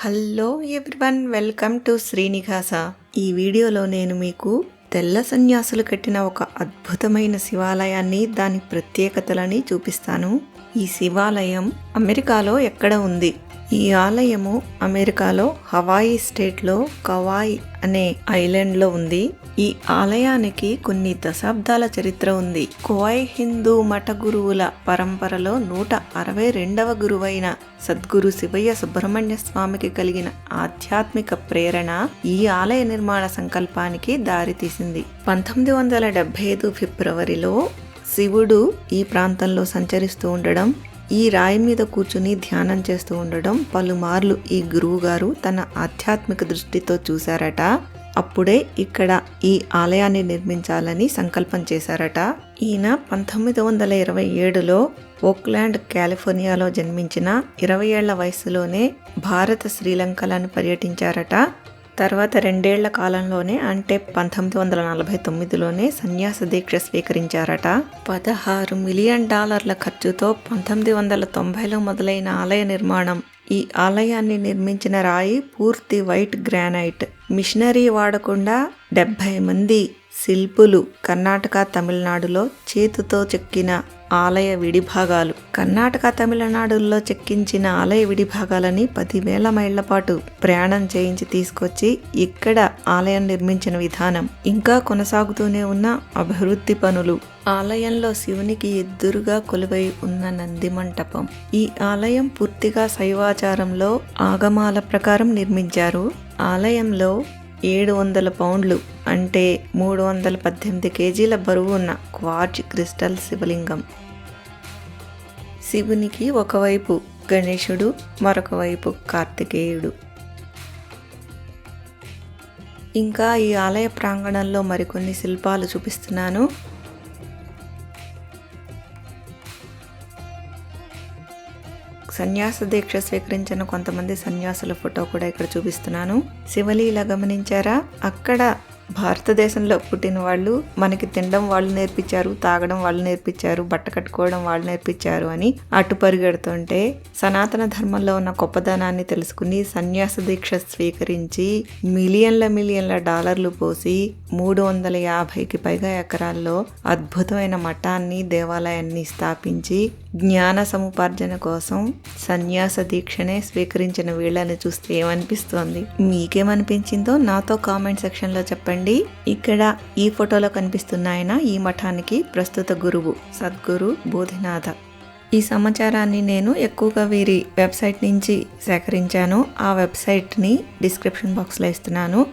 Hello everyone welcome to Srinivasa. ఈ వీడియోలో నేను మీకు తెల్ల సన్యాసులు కట్టిన ఒక అద్భుతమైన శివాలయాన్ని దాని ప్రత్యేకతలని చూపిస్తాను. ఈ శివాలయం అమెరికాలో ఎక్కడ ఉంది? ఈ ఆలయము అమెరికాలో హవాయి స్టేట్లో కవాయి అనే ఐలాండ్లో ఉంది. ఈ ఆలయానికి కొన్ని దశాబ్దాల చరిత్ర ఉంది. కోయ్ హిందూ మఠ గురువుల పరంపరలో నూట అరవై రెండవ గురువైన సద్గురు శివయ్య సుబ్రహ్మణ్య స్వామికి కలిగిన ఆధ్యాత్మిక ప్రేరణ ఈ ఆలయ నిర్మాణ సంకల్పానికి దారితీసింది. పంతొమ్మిది వందల డెబ్బై ఐదు ఫిబ్రవరిలో శివుడు ఈ ప్రాంతంలో సంచరిస్తూ ఉండడం ఈ రాయి మీద కూర్చుని ధ్యానం చేస్తూ ఉండడం పలుమార్లు ఈ గురువుగారు తన ఆధ్యాత్మిక దృష్టితో చూశారట. అప్పుడే ఇక్కడ ఈ ఆలయాన్ని నిర్మించాలని సంకల్పం చేశారట. ఈయన పంతొమ్మిది వందల ఇరవై ఏడులో ఓక్లాండ్ కాలిఫోర్నియాలో జన్మించిన ఇరవై ఏళ్ళ వయసులోనే భారత శ్రీలంకలను పర్యటించారట. తర్వాత రెండేళ్ళ కాలంలోనే అంటే పంతొమ్మిది వందల నలభై తొమ్మిదిలోనే సన్యాస దీక్ష స్వీకరించారట. పదహారు మిలియన్ డాలర్ల ఖర్చుతో పంతొమ్మిది వందల తొంభైలో మొదలైన ఆలయ నిర్మాణం. ఈ ఆలయాన్ని నిర్మించిన రాయి పూర్తి వైట్ గ్రానైట్. మిషనరీ వాడకుండా డెబ్భై మంది శిల్పులు కర్ణాటక తమిళనాడులో చేతితో చెక్కిన ఆలయ విడిభాగాలు. కర్ణాటక తమిళనాడుల్లో చెక్కించిన ఆలయ విడిభాగాలని పదివేల మైళ్ళ పాటు ప్రయాణం చేయించి తీసుకొచ్చి ఇక్కడ ఆలయం నిర్మించిన విధానం. ఇంకా కొనసాగుతూనే ఉన్న అభివృద్ధి పనులు. ఆలయంలో శివునికి ఎదురుగా కొలువై ఉన్న నంది మంటపం. ఈ ఆలయం పూర్తిగా శైవాచారంలో ఆగమాల ప్రకారం నిర్మించారు. ఆలయంలో ఏడు వందల పౌండ్లు అంటే మూడు వందల పద్దెనిమిది కేజీల బరువు ఉన్న క్వార్జ్ క్రిస్టల్ శివలింగం. శివునికి ఒకవైపు గణేశుడు మరొక వైపు కార్తికేయుడు. ఇంకా ఈ ఆలయ ప్రాంగణంలో మరికొన్ని శిల్పాలు చూపిస్తున్నాను. సన్యాస దీక్ష స్వీకరించిన కొంతమంది సన్యాసుల ఫోటో కూడా ఇక్కడ చూపిస్తున్నాను. శివలీల గమనించారా? అక్కడ భారతదేశంలో పుట్టిన వాళ్ళు మనకి తినడం వాళ్ళు నేర్పించారు తాగడం వాళ్ళు నేర్పించారు బట్ట కట్టుకోవడం వాళ్ళు నేర్పించారు అని అటు పరిగెడుతుంటే సనాతన ధర్మంలో ఉన్న గొప్పదనాన్ని తెలుసుకుని సన్యాస దీక్ష స్వీకరించి మిలియన్ల మిలియన్ల డాలర్లు పోసి మూడు వందల యాభైకి పైగా ఎకరాల్లో అద్భుతమైన మఠాన్ని దేవాలయాన్ని స్థాపించి జ్ఞాన సముపార్జన కోసం సన్యాస దీక్షనే స్వీకరించిన వీళ్ళని చూస్తే ఏమనిపిస్తోంది? మీకేమనిపించిందో నాతో కామెంట్ సెక్షన్లో చెప్పండి. ఇక్కడ ఈ ఫోటోలో కనిపిస్తున్న ఆయన ఈ మఠానికి ప్రస్తుత గురువు సద్గురు బోధినాథ. ఈ సమాచారాన్ని నేను ఎక్కువగా వీరి వెబ్సైట్ నుంచి సేకరించాను. ఆ వెబ్సైట్ని డిస్క్రిప్షన్ బాక్స్లో ఇస్తున్నాను.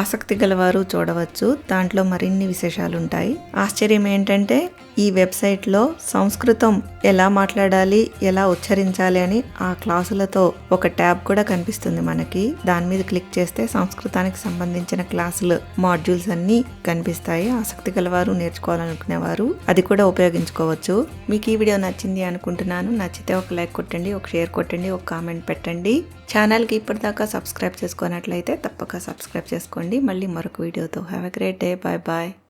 ఆసక్తి గలవారు చూడవచ్చు. దాంట్లో మరిన్ని విశేషాలు ఉంటాయి ఆశ్చర్యం ఏంటంటే ఈ వెబ్సైట్లో సంస్కృతం ఎలా మాట్లాడాలి ఎలా ఉచ్చరించాలి అని ఆ క్లాసులతో ఒక ట్యాబ్ కూడా కనిపిస్తుంది మనకి. దాని మీద క్లిక్ చేస్తే సంస్కృతానికి సంబంధించిన క్లాసులు మాడ్యూల్స్ అన్నీ కనిపిస్తాయి. ఆసక్తి గలవారు నేర్చుకోవాలనుకునేవారు అది కూడా ఉపయోగించుకోవచ్చు. మీకు ఈ వీడియో నచ్చింది అనుకుంటున్నాను. నచ్చితే ఒక లైక్ కొట్టండి ఒక షేర్ కొట్టండి ఒక కామెంట్ పెట్టండి. ఛానల్కి ఇప్పటిదాకా సబ్స్క్రైబ్ చేసుకున్నట్లయితే తప్పక సబ్స్క్రైబ్ చేసుకోండి. చేసుకోండి. మళ్ళీ మరొక వీడియోతో. Have a great day bye bye